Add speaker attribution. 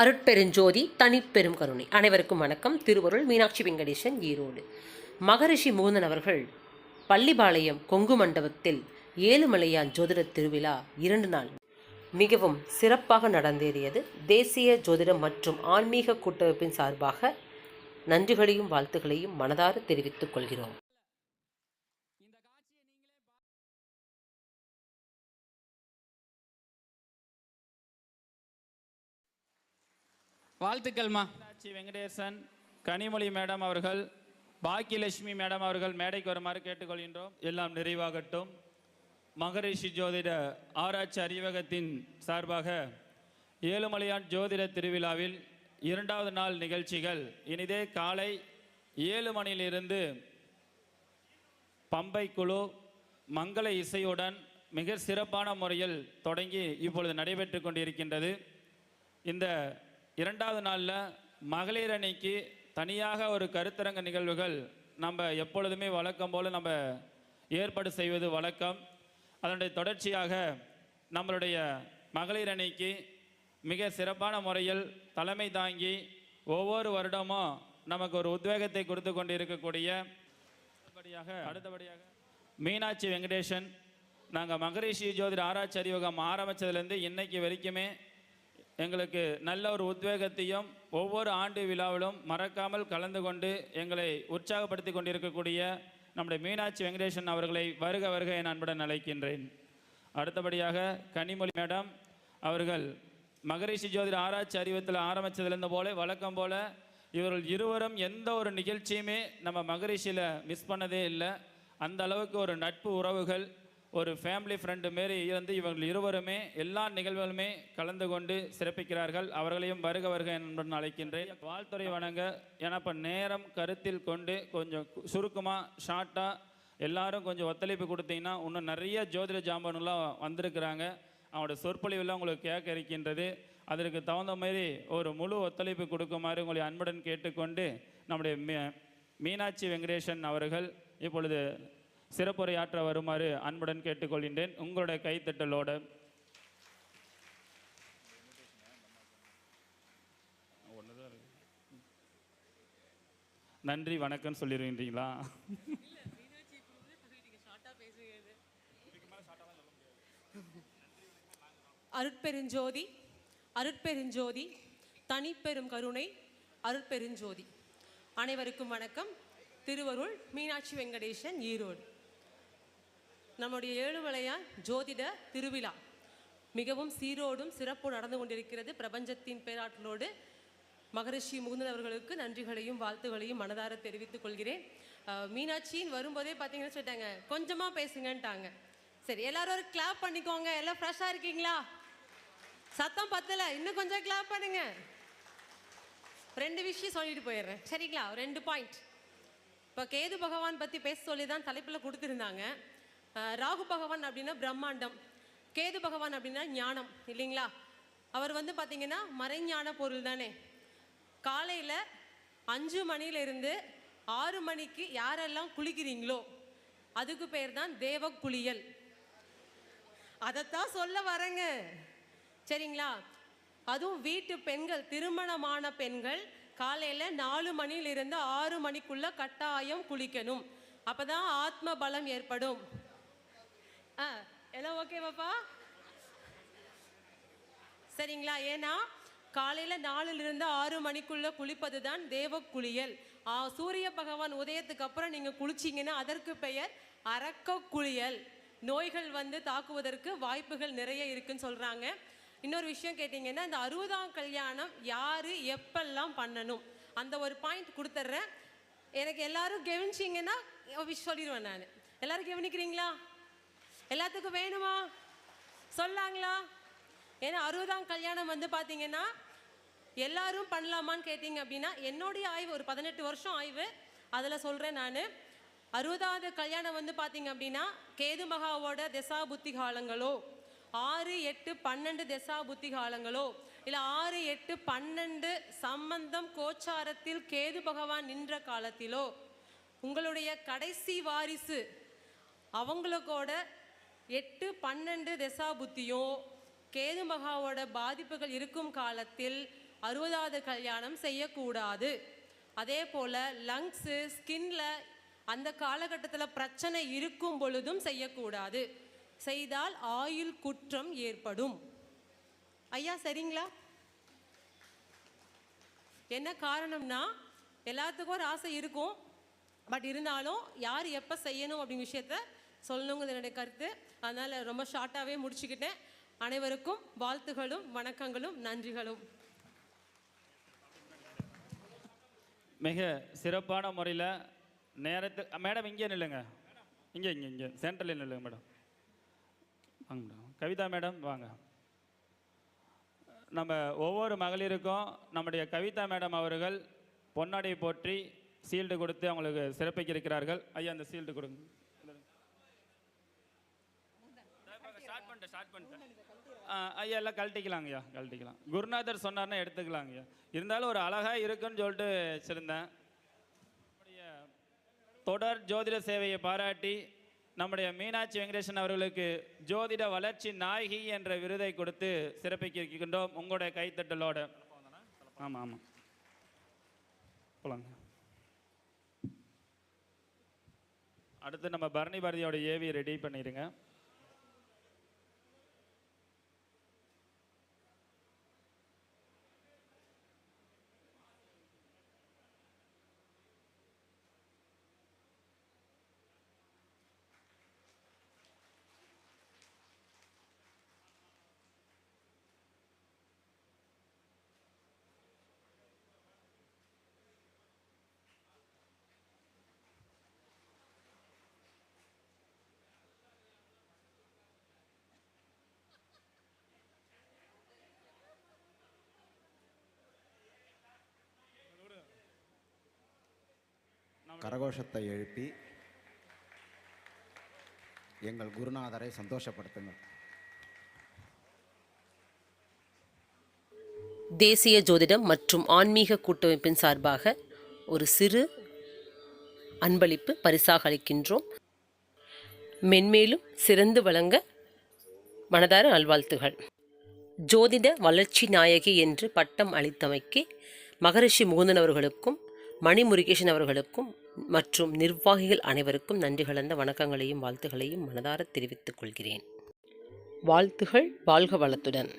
Speaker 1: அருட்பெருஞ்சோதி தனிப்பெரும் கருணை. அனைவருக்கும் வணக்கம். திருவருள் மீனாட்சி வெங்கடேசன் ஈரோடு. மகரிஷி முகுந்தன் அவர்கள் பள்ளிபாளையம் கொங்கு மண்டபத்தில் ஏழுமலையான் ஜோதிட திருவிழா இரண்டு நாள். மிகவும் சிறப்பாக நடந்தேறியது. தேசிய ஜோதிடம் மற்றும் ஆன்மீக கூட்டமைப்பின் சார்பாக நன்றிகளையும் வாழ்த்துகளையும் மனதார தெரிவித்துக் கொள்கிறோம்.
Speaker 2: வாழ்த்துக்கள்மா.
Speaker 3: வெங்கடேசன் கனிமொழி மேடம் அவர்கள் பாக்கியலட்சுமி மேடம் அவர்கள் மேடைக்கு வருமாறு கேட்டுக்கொள்கின்றோம். எல்லாம் நிறைவாகட்டும். மகரிஷி ஜோதிட ஆராய்ச்சி அறிவகத்தின் சார்பாக ஏழுமலையான் ஜோதிட திருவிழாவில் இரண்டாவது நாள் நிகழ்ச்சிகள். இனிதே காலை ஏழு மணியிலிருந்து பம்பை குழு மங்கள இசையுடன் மிக சிறப்பான முறையில் தொடங்கி இப்பொழுது நடைபெற்று கொண்டிருக்கின்றது. இந்த இரண்டாவது நாளில் மகளிர் அணிக்கு தனியாக ஒரு கருத்தரங்க நிகழ்வுகள் நம்ம எப்பொழுதுமே வழக்கம் போல் நம்ம ஏற்பாடு செய்வது வழக்கம். அதனுடைய தொடர்ச்சியாக நம்மளுடைய மகளிர் அணிக்கு மிக சிறப்பான முறையில் தலைமை தாங்கி ஒவ்வொரு வருடமும் நமக்கு ஒரு உத்வேகத்தை கொடுத்து கொண்டு இருக்கக்கூடிய அடுத்தபடியாக அடுத்தபடியாக மீனாட்சி வெங்கடேசன் நாங்கள் மகரிஷி ஜோதிட ஆராய்ச்சி அறிவகம் ஆரம்பித்ததுலேருந்து இன்னைக்கு வரைக்குமே எங்களுக்கு நல்ல ஒரு உத்வேகத்தையும் ஒவ்வொரு ஆண்டு விழாவிலும் மறக்காமல் கலந்து கொண்டு எங்களை உற்சாகப்படுத்தி கொண்டிருக்கக்கூடிய நம்முடைய மீனாட்சி வெங்கடேசன் அவர்களை வருக வருக என் அன்புடன் அழைக்கின்றேன். அடுத்தபடியாக கனிமொழி மேடம் அவர்கள் மகரிஷி ஜோதிட ஆராய்ச்சி அறிவத்தில் ஆரம்பித்ததுலேருந்து போல வழக்கம் போல இவர்கள் இருவரும் எந்த ஒரு நிகழ்ச்சியுமே நம்ம மகரிஷியில் மிஸ் பண்ணதே இல்லை. அந்த அளவுக்கு ஒரு நட்பு உறவுகள் ஒரு ஃபேமிலி ஃப்ரெண்டு மாரி இருந்து இவர்கள் இருவருமே எல்லா நிகழ்வுகளுமே கலந்து கொண்டு சிறப்பிக்கிறார்கள். அவர்களையும் வருக வருக என்பதுடன் அழைக்கின்றேன். வாழ்த்துறை வணங்க. ஏன்னா இப்போ நேரம் கருத்தில் கொண்டு கொஞ்சம் சுருக்கமாக ஷார்ட்டாக எல்லாரும் கொஞ்சம் ஒத்துழைப்பு கொடுத்தீங்கன்னா இன்னும் நிறைய ஜோதிட ஜாம்பனுலாம் வந்திருக்கிறாங்க. அவனோட சொற்பொழிவெல்லாம் உங்களுக்கு கேட்க இருக்கின்றது. அதற்கு தகுந்த மாதிரி ஒரு முழு ஒத்துழைப்பு கொடுக்குமாறு உங்களை அன்புடன் கேட்டுக்கொண்டு நம்முடைய மீ- மீனாட்சி வெங்கடேசன் அவர்கள் இப்பொழுது சிறப்புரையாற்ற வருமாறு அன்புடன் கேட்டுக்கொள்கின்றேன். உங்களுடைய கைத்தட்டலோடு. நன்றி வணக்கம் சொல்லிடுவீங்களா
Speaker 4: அருட்பெருஞ்சோதி அருட்பெருஞ்சோதி தனிப்பெரும் கருணை அருட்பெருஞ்சோதி. அனைவருக்கும் வணக்கம். திருவருள் மீனாட்சி வெங்கடேசன் ஈரோடு. நம்முடைய ஏழுமலையான் ஜோதிட திருவிழா. மிகவும் சீரோடும் சிறப்பு நடந்து கொண்டிருக்கிறது பிரபஞ்சத்தின் பேராற்றலோடு. மகரிஷி முகுந்தன் அவர்களுக்கு நன்றிகளையும் வாழ்த்துகளையும் மனதார தெரிவித்துக் கொள்கிறேன். மீனாட்சின்னு வரும்போதே பார்த்தீங்கன்னு சொல்லிட்டாங்க. கொஞ்சமாக பேசுங்கன்ட்டாங்க. சரி எல்லாரும் ஒரு கிளாப் பண்ணிக்கோங்க. எல்லாம் ஃப்ரெஷ்ஷாக இருக்கீங்களா? சத்தம் பத்தல. இன்னும் கொஞ்சம் கிளாப் பண்ணுங்க. ரெண்டு விஷயம் சொல்லிட்டு போயிடுறேன். சரிங்களா? ரெண்டு பாயிண்ட் இப்போ கேது பகவான் பற்றி பேச சொல்லி தான் தலைப்பில் கொடுத்துருந்தாங்க. ராகு பகவான் அப்படின்னா பிரம்மாண்டம் கேது பகவான் அப்படின்னா ஞானம் இல்லைங்களா? அவர் வந்து பார்த்தீங்கன்னா மறைஞான பொருள் தானே. காலையில் அஞ்சு மணியிலிருந்து ஆறு மணிக்கு யாரெல்லாம் குளிக்கிறீங்களோ அதுக்கு பேர் தான் தேவ குளியல். அதைத்தான் சொல்ல வரேங்க. சரிங்களா? அதுவும் வீட்டு பெண்கள் திருமணமான பெண்கள் காலையில் நாலு மணியிலிருந்து ஆறு மணிக்குள்ளே கட்டாயம் குளிக்கணும். அப்போ தான் ஆத்ம பலம் ஏற்படும். ஆ எல்லாம் ஓகேவாப்பா? சரிங்களா ஏன்னா காலையில் நாலுலேருந்து ஆறு மணிக்குள்ளே குளிப்பது தான் தேவ குளியல் சூரிய பகவான் உதயத்துக்கு அப்புறம் நீங்கள் குளிச்சீங்கன்னா அதற்கு பெயர் அரக்க குளியல் நோய்கள் வந்து தாக்குவதற்கு வாய்ப்புகள் நிறைய இருக்குன்னு சொல்கிறாங்க இன்னொரு விஷயம் கேட்டிங்கன்னா இந்த அறுபதாம் கல்யாணம் யார் எப்பெல்லாம் பண்ணணும்? அந்த ஒரு பாயிண்ட் கொடுத்துட்றேன் எனக்கு எல்லாரும் கவனிச்சிங்கன்னா சொல்லிடுவேன் நான். எல்லாரும் கவனிக்கிறீங்களா? எல்லாத்துக்கும் வேணுமா? சொல்லாங்களா? ஏன்னா அறுபதாம் கல்யாணம் வந்து பார்த்தீங்கன்னா எல்லாரும் பண்ணலாமான்னு கேட்டிங்க அப்படின்னா என்னுடைய ஆய்வு ஒரு பதினெட்டு வருஷம் ஆய்வு அதில் சொல்கிறேன் நான். அறுபதாவது கல்யாணம் வந்து பார்த்தீங்க அப்படின்னா கேது மகாவோட திசா புத்தி காலங்களோ ஆறு எட்டு பன்னெண்டு திசா புத்தி காலங்களோ இல்லை ஆறு எட்டு பன்னெண்டு சம்பந்தம் கோச்சாரத்தில் கேது பகவான் நின்ற காலத்திலோ உங்களுடைய கடைசி வாரிசு அவங்களுக்கோட எட்டு பன்னெண்டு திசா புத்தியும் கேது மகாவோட பாதிப்புகள் இருக்கும் காலத்தில் அறுபதாவது கல்யாணம் செய்யக்கூடாது. அதே போல் லங்ஸு ஸ்கின்ல அந்த காலகட்டத்தில் பிரச்சனை இருக்கும் பொழுதும் செய்யக்கூடாது. செய்தால் ஆயுள் குற்றம் ஏற்படும். ஐயா சரிங்களா? என்ன காரணம்னா எல்லாத்துக்கும் ஒரு ஆசை இருக்கும். பட் இருந்தாலும் யார் எப்போ செய்யணும் அப்படிங்கிற விஷயத்த சொல்லணுங்கிறது என்னுடைய கருத்து. அதனால் ரொம்ப ஷார்ட்டாகவே முடிச்சுக்கிட்டேன். அனைவருக்கும் வாழ்த்துகளும் வணக்கங்களும் நன்றிகளும்.
Speaker 3: மிக சிறப்பான முறையில் நேரத்து மேடம் இங்கே நில்லுங்க. இங்கே இங்கே இங்கே. சென்ட்ரலில் நில்லுங்க மேடம். வாங்க மேடம். கவிதா மேடம் வாங்க. நம்ம ஒவ்வொரு மகளிருக்கும் நம்முடைய கவிதா மேடம் அவர்கள் பொன்னாடை போற்றி சீல்டு கொடுத்து அவங்களுக்கு சிறப்பிக்க இருக்கிறார்கள் ஐயா அந்த சீல்டு கொடுங்க. ஸ்டார்ட் பண்ணிட்டேன். ஆ, ஐயா எல்லாம் கழட்டிக்கலாங்கய்யா கழட்டிக்கலாம். குருநாதர் சொன்னார்னா எடுத்துக்கலாங்கய்யா இருந்தாலும் ஒரு அழகாக இருக்குன்னு சொல்லிட்டு வச்சுருந்தேன். நம்முடைய தொடர் ஜோதிட சேவையை பாராட்டி நம்முடைய மீனாட்சி வெங்கடேசன் அவர்களுக்கு ஜோதிட வளர்ச்சி நாயகி என்ற விருதை கொடுத்து சிறப்பிக்க இருக்கின்றோம் உங்களுடைய கைத்தட்டலோட. ஆமாம் ஆமாம் போலாங்க. அடுத்து நம்ம பரணி பாரதியோட ஏவி ரெடி பண்ணிடுங்க
Speaker 2: கரகோஷத்தை எழுப்பி எங்கள் குருநாதரை சந்தோஷப்படுத்துங்கள்.
Speaker 1: தேசிய ஜோதிடம் மற்றும் ஆன்மீக கூட்டமைப்பின் சார்பாக ஒரு சிறு அன்பளிப்பு பரிசாக அளிக்கின்றோம் மென்மேலும் சிறந்து வழங்க மனதார நல்வாழ்த்துகள். ஜோதிட வளர்ச்சி நாயகி என்று பட்டம் அளித்தமைக்கு மகரிஷி முகுந்தன் அவர்களுக்கும் மணி முருகேசன் அவர்களுக்கும் மற்றும் நிர்வாகிகள் அனைவருக்கும் நன்றி கலந்த வணக்கங்களையும் வாழ்த்துகளையும் மனதார தெரிவித்துக் கொள்கிறேன். வாழ்த்துகள் வாழ்க வளத்துடன்.